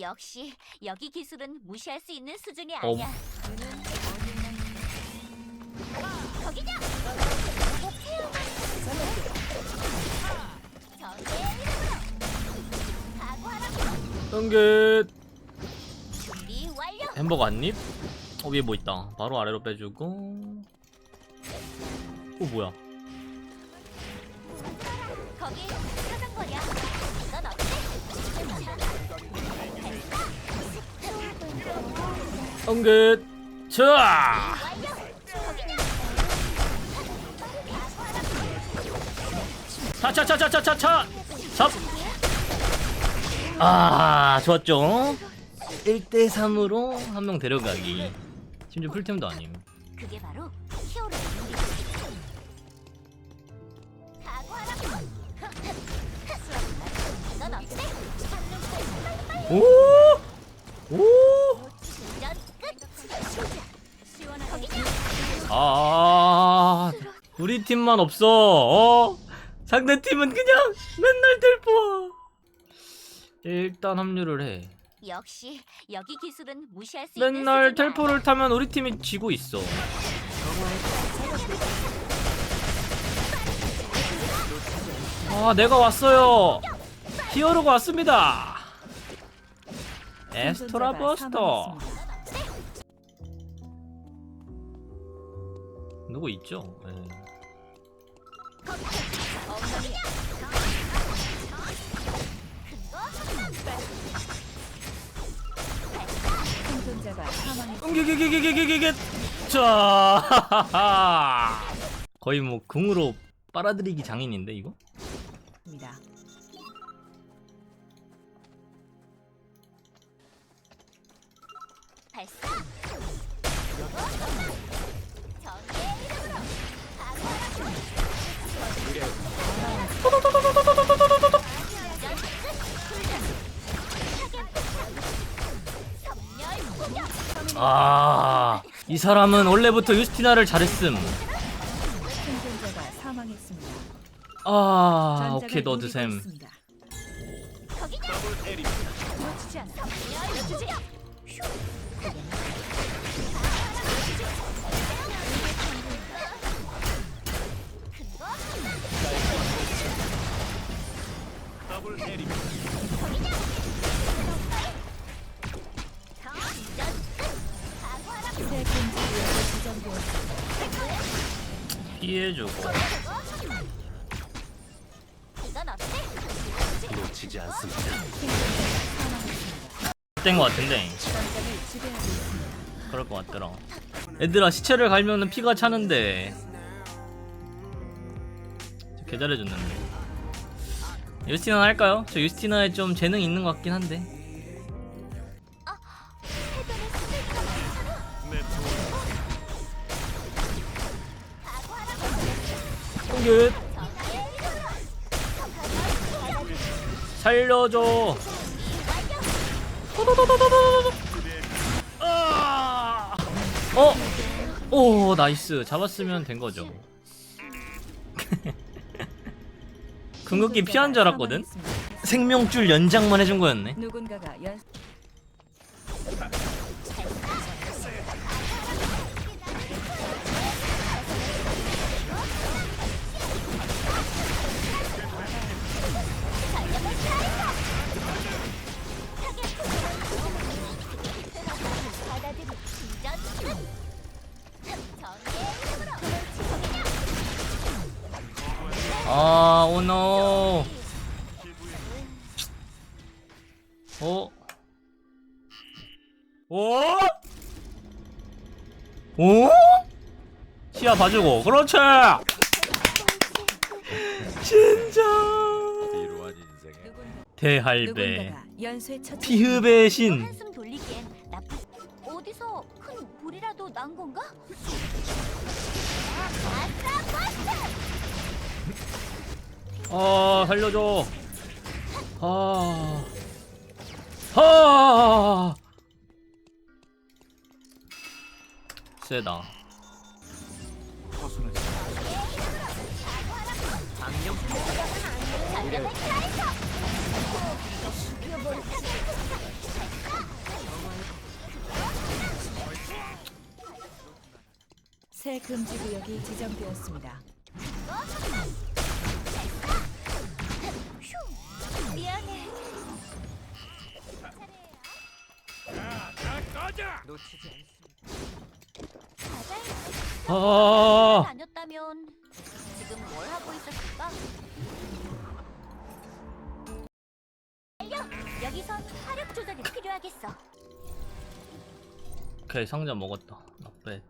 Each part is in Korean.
역시 여기 기술은 무시할 수 있는 수준이 어. 아니야. 거기냐? 정의 이름으로 각오하라. 응긋 준비 완료. 햄버거 한입 어 위에 뭐 있다 바로 아래로 빼주고 어 뭐야 거기 응긋. 자? 차차차차차차차. 잡 아 좋았죠? 1대3으로 한 명 데려가기. 심지어 풀템도 아님. 그게 바로 어때? 오! 아, 우리 팀만 없어. 어? 상대 팀은 그냥 맨날 델포. 일단 합류를 해. 역시 여기 기술은 무시할 수 있는 맨날 수준이 텔포를 타면 우리 팀이 지고 있어. 아, 내가 왔어요. 히어로가 왔습니다. 에스토라 버스터. 누구 있죠? 예. 생존자가. 응기기기기기기기 자 거의 뭐 궁으로 빨아들이기 장인인데 이거? 발사. 아 이 사람은 원래부터 유스티나를 잘했음 생존자가 사망했습니다. 아 오케이 너드셈? 놓치지 않아. 피해주고? 놓치지 않습니다. 된거 같은데. 그럴 것 같더라 얘들아 시체를 갈면은 피가 차는데 개 잘해줬는데 유스티나 할까요? 저 유스티나에 좀 재능 있는 것 같긴 한데 이름으로 살려줘 아! 어? 오 나이스 잡았으면 된 거죠 궁극기 피한 줄 알았거든. 생명줄 연장만 해준 거였네 누군가가 연 야 봐주고 그렇지 진짜 이루어진 인생에 대할배 누군가가 연쇄 처치 피흡의 신 한숨 돌리기엔 나쁘. 어디서 큰 불이라도 난 건가? 아싸 버스! 아 살려줘 아 아. 세다 새 금지 구역이 지정되었습니다. 미안해. 놓치지 바다에 아. 다녔다면 지금 뭘 하고 있었을까? 달려! 여기선 화력 조절이 필요하겠어. 오케이 상자 먹었다. 나빼.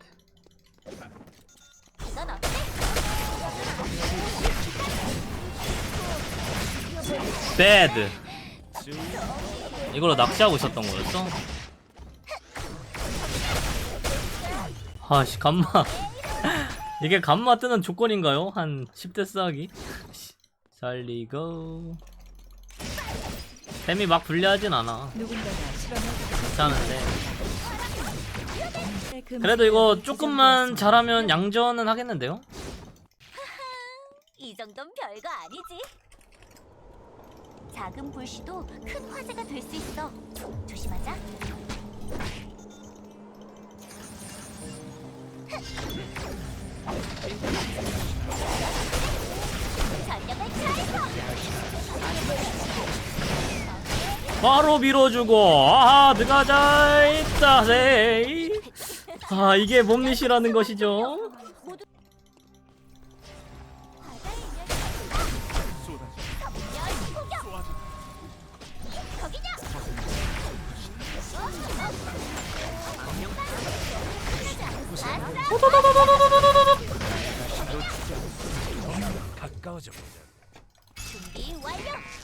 이건 어때? 배드. 이걸로 낚시하고 있었던 거였어? 아씨 감마. 이게 감마 뜨는 조건인가요? 한 10대 쌓기? 살리고. 템이 막 불리하진 않아. 괜찮은데. 그래도 이거 조금만. 잘하면 양전은 하겠는데요? 이 정도는 별거 아니지. 작은 불씨도 큰 화재가 될 수 있어. 조심하자. 전력을 차에서 바로 밀어주고 아 들어가자 있다세 아 이게 몸릿이라는 것이죠? 가까워져. 준비 완료.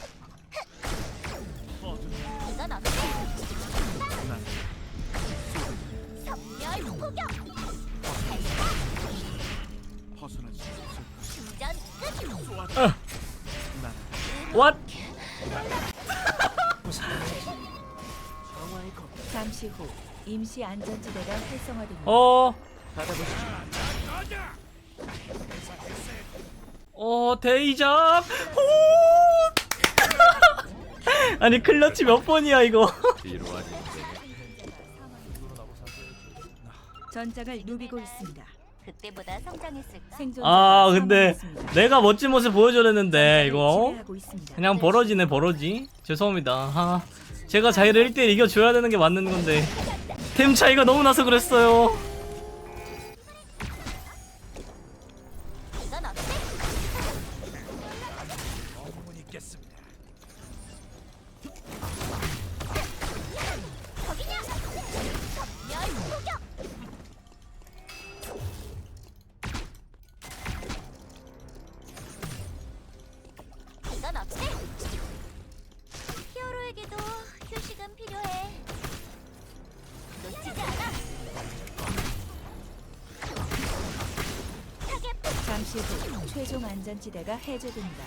임시 안전지대가 활성화됩니다. 어. 어 데이잡 호 아니 클러치 몇 번이야 이거 전장을 누비고 있습니다. 그때보다 성장했을까? 생존자가 아 근데 사망했습니다. 내가 멋진 모습 보여줘야되는데 이거 지배하고 있습니다. 그냥 벌어지네 벌어지 죄송합니다 아, 제가 자기를 1대1 이겨줘야 되는 게 맞는 건데 템 차이가 너무 나서 그랬어요 잠시 후 최종 안전지대가 해제됩니다.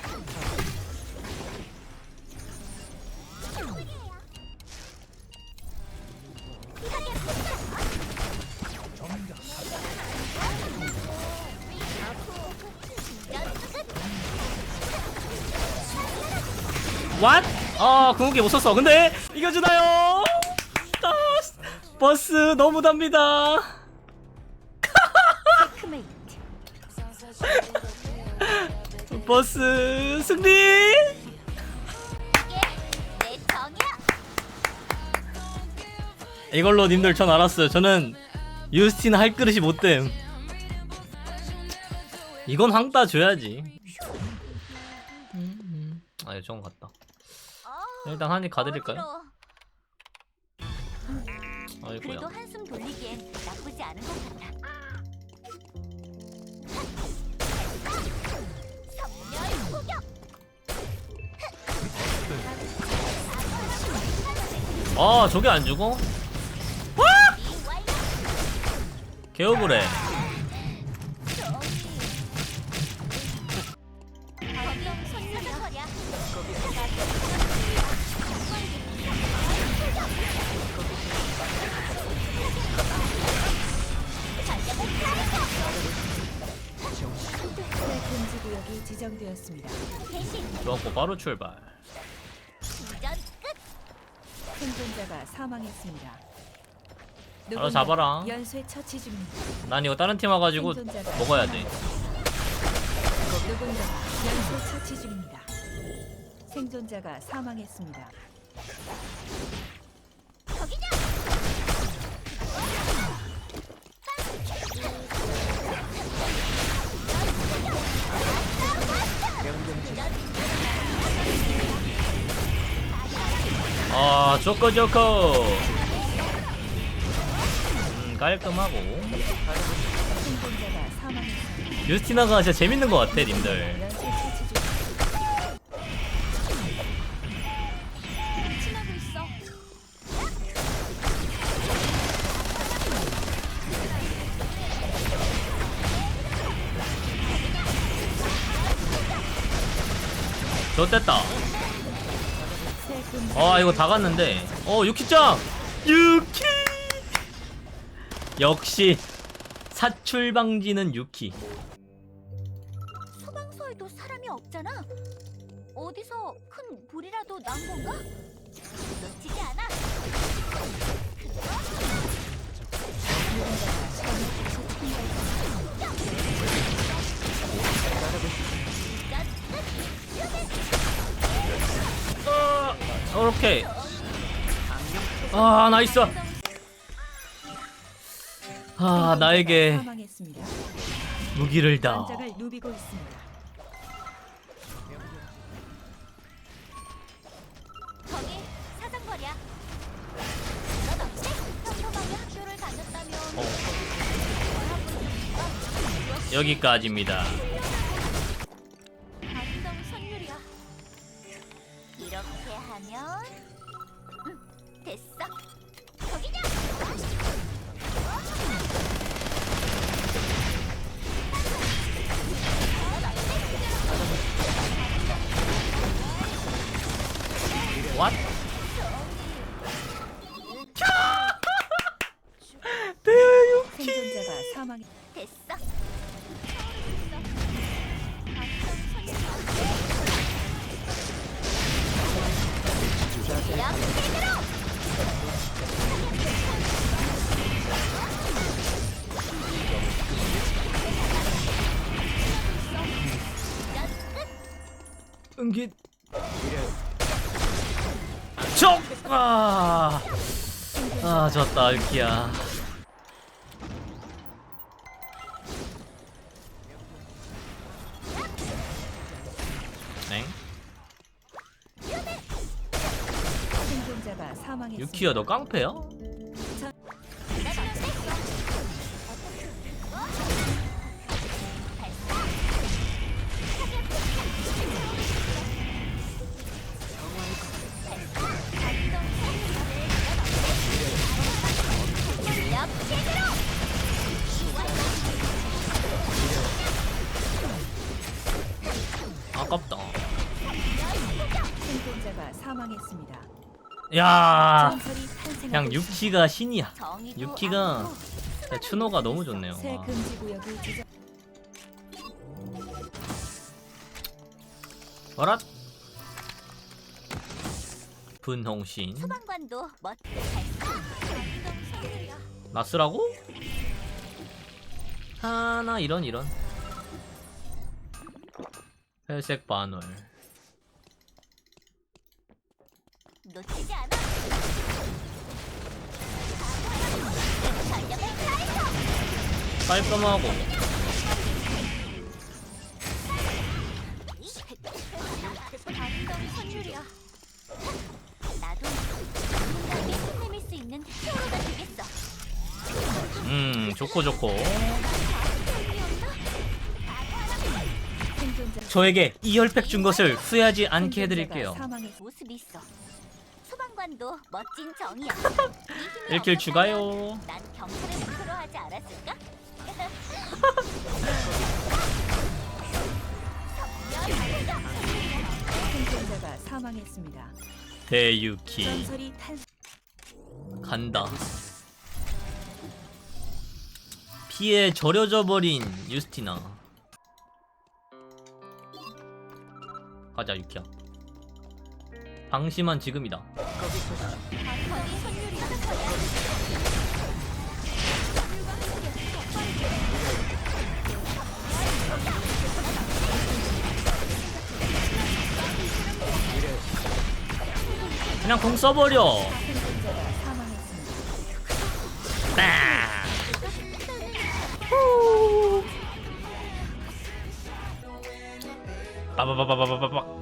왓? 아 궁극기 못 썼어 근데 이겨주나요? 아, 버스 너무 답니다 체크메이트. 버스 승리 이게 내 정이야. 이걸로 님들 전 알았어요 저는 유스틴 할 그릇이 못됨 이건 황따 줘야지 아니 저건 같다 어, 일단 한입 가드릴까요? 어지러워. 아이고야 그래도 한숨 돌리기엔 나쁘지 않은 것 같아. 아 저게 안 죽어? 개억울해 좋았고 바로 출발. 생존자가 사망했습니다. 알아 잡아라 연쇄 처치 중입니다. 난 이거 다른 팀 와가지고 생존자가 먹어야 돼 누군가가 연쇄 처치 중입니다. 생존자가 사망했습니다. 저기냐? 아 좋고 좋고 음, 깔끔하고. 유스티나가 진짜 재밌는 것 같아 님들. 좋됐다 아 이거 다 갔는데 어 유키짱 유키 역시 사출 방지는 유키 소방서에도 사람이 없잖아. 어디서 큰 불이라도 난 건가? 놓치지 오케이. 아 나이스. 아 나에게. 무기를 다. 누비고 있 왓? 생존자가 사망. 됐어. 은기 쪽! 아, 아 졌다 유키야 엥? 유키야 너 깡패야? 야 그냥. 유키가 신이야 유키가 진짜 추노가 너무 좋네요 새 와. 어랏 분홍신 소방관도 멋. 나스라고? 하나 이런 이런 회색 반월 놓치지 않아. 전력을 다해서 깔끔하고 아름다운 선율이야. 나도 누군가에게 힘내밀 수 있는 히어로가 되겠어. 음 좋고 좋고 저에게 이 혈팩 준 것을 후회하지 않게 해드릴게요 사망했. 모습이 있어. 소방관도 멋진 정이야. 이 힘을 1킬 얻었다면 추가요 난 경찰을 목표로 하지 않았을까? 생존자가 사망했습니다. 대유키 전설이 탄. 간다 피에 절여져 버린 유스티나 가자 유키야 방심한 지금이다. 그냥 공 써버려. 아. 빠바바바바바바